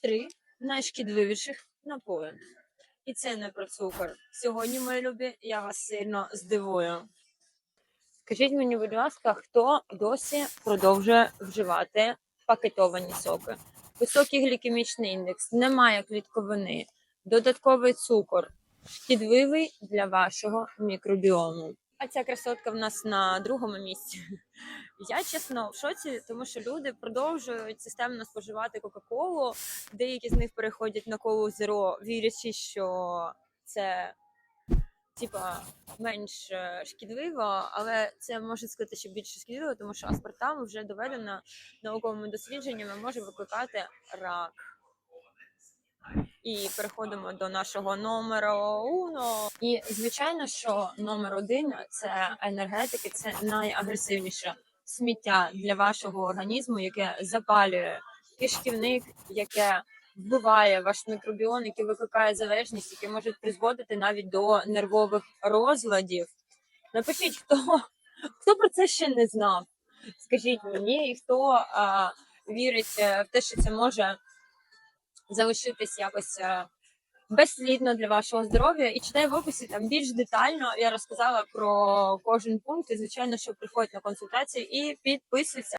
три найшкідливіших напої. І це не про цукор. Сьогодні, мої любі, я вас сильно здивую. Скажіть мені, будь ласка, хто досі продовжує вживати пакетовані соки? Високий глікемічний індекс, немає клітковини, додатковий цукор, шкідливий для вашого мікробіому. А ця красотка в нас на другому місці. Я чесно в шоці, тому що люди продовжують системно споживати Кока-Колу. Деякі з них переходять на колу зеро, вірячи, що це типа менш е, шкідливо, але це може сказати, що більше шкідливо, тому що аспартам вже доведено науковими дослідженнями може викликати рак. І переходимо до нашого номеру уно. І звичайно, що номер один це енергетики, це найагресивніше сміття для вашого організму, яке запалює кишківник, яке вбиває ваш мікробіон, який викликає залежність, яке може призводити навіть до нервових розладів. Напишіть, хто, хто про це ще не знав. Скажіть мені, і хто а, вірить е, в те, що це може залишитись якось е, безслідно для вашого здоров'я. І читай в описі там більш детально. Я розказала про кожен пункт. І звичайно, що приходять на консультацію і підписуйся.